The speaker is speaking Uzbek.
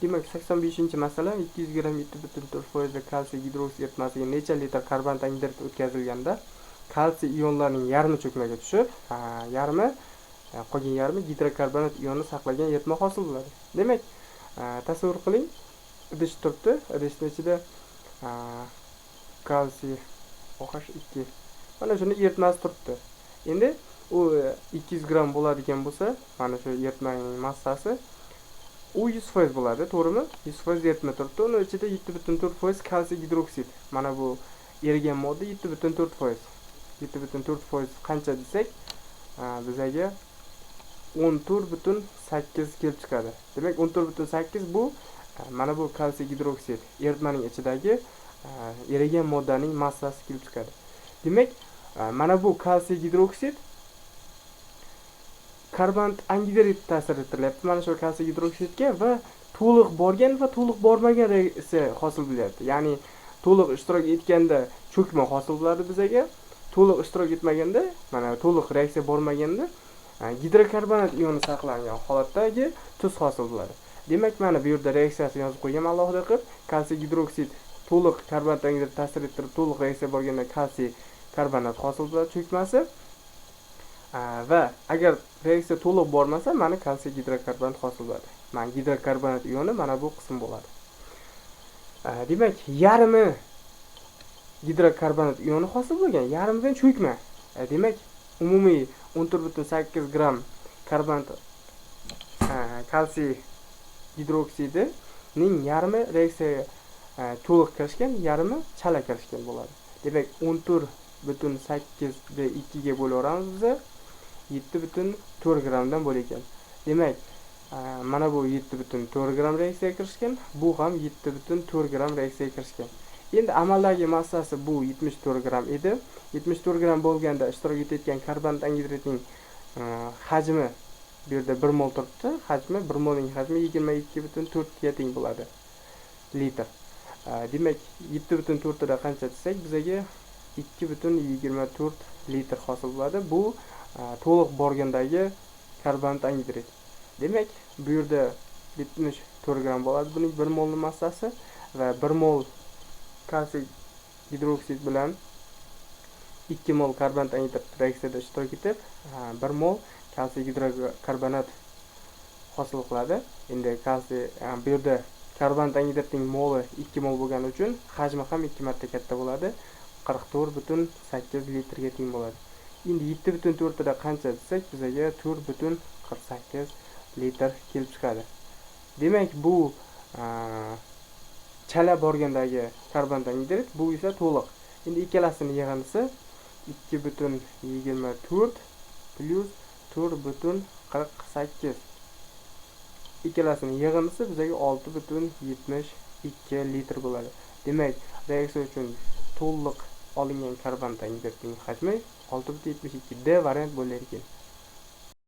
demak sakson beshinchi masala ikki yuz gramm yetti butun to'rt foizli kalsiy gidroksid eritmasiga necha litr karbonat angidrid o'tkazilganda kalsiy ionlarining yarmi cho'kmaga tushib yarmi? E, qolgan yarmi gidrokarbonat ionni saqlagan eritma hosil bo'ladi. Demak e, tasavvur qiling idish turibdi. İdishni ichida e, kalsiy oh ikki. Mana shuni eritmasi turibdi. Endi u ikki yuz gramm bo'ladigan bo'lsa mana shu eritmaning massasi u yuz foiz bo'ladi to'g'rimi? Yuz foiz eritma turibdi uni ichida yetti butun to'rt foiz kalsiy gidroksid. Mana bu erigan modda yetti butun to'rt foiz. Yetti butun to'rt foiz qancha desak bizaga o'n to'rt butun sakkiz kelib chiqadi. Demak o'n to'rt butun sakkiz bu mana bu kalsiy gidroksid eritmaning ichidagi erigan moddaning massasi kelib chiqadi. Demak mana bu kalsiy gidroksid karbonat angidrid ta'sir etilyapti mana shu kalsiy gidroksidga va to'liq borgan va to'liq bormagan reaksiya hosil bo'lyapti ya'ni to'liq ishtirok etganda cho'kma hosil bo'ladi bizaga to'liq ishtirok etmaganda mana to'liq reaksiya bormaganda e, gidrokarbonat ioni saqlangan holatdagi tuz hosil bo'ladi demak mana bu yerda reaksiyasini yozib qo'yganman alohida qilib kalsiy gidroksid to'liq karbonat angidrid ta'sir ettirib to'liq reaksiya borganda kalsiy karbonat hosil bo'ladi cho'kmasi. Va agar reaksiya to'liq bormasa mana kalsiy gidrokarbonat hosil bo'ladi. Mana gidrokarbonat ioni mana bu qism bo'ladi. Demak yarmi gidrokarbonat ioni hosil bo'lgan yarmidan cho'kma. Demak umumiy o'n to'rt butun sakkiz gramm karbonat kalsiy gidroksidining yarmi reaksiyaga to'liq kirishgan yarmi chala kirishgan bo'ladi. Demak o'n to'rt butun sakkizni ikkiga bo'laveramiz biza yetti butun to'rt grammdan bo'lar ekan demak e, mana bu yetti butun to'rt gramm reaksiyaga kirishgan bu ham yetti butun to'rt gramm reaksiyaga kirishgan. Endi amaldagi massasi bu yetmish to'rt gramm edi. Yetmish to'rt gramm bo'lganda ishtirok etayotgan karbonat angidridning e, hajmi bu yerda bir mol turibdi. Hajmi bir molning hajmi yigirma ikki butun to'rtga teng bo'ladi litr. E, demak yetti butun to'rtida qancha desak bizaga ikki butun yigirma to'rt litr hosil bo'ladi. Bu E, to'liq borgandagi karbonat angidrid demak bu yerda yetmish to'rt gramm bo'ladi buning bir molni massasi va bir mol kalsiy gidroksid bilan ikki mol karbonat angidrid reaksiyada ishtirok etib e, bir mol kalsiy gidrokarbonat hosil qiladi. Endi kalsiy e, bu yerda karbonat angidridning moli ikki mol bo'lgani uchun hajmi ham ikki marta katta bo'ladi. Qirq to'rt butun sakkiz litrga teng bo'ladi. Endi yetti butun to'rtida qancha desak bizaga to'rt butun qirq sakkiz litr kelib chiqadi. Demak bu chala borgandagi karbon angidrid bu esa to'liq. Endi ikkalasini yig'indisi ikki butun yigirma to'rt plyus to'rt butun qirq sakkiz. Ikkalasini yig'indisi bizaga olti butun yetmish ikki litr bo'ladi. Demak reaksiya uchun to'liq olingan karbon angidridning hajmi olti butun yetmish ikki d variant bo'lar ekan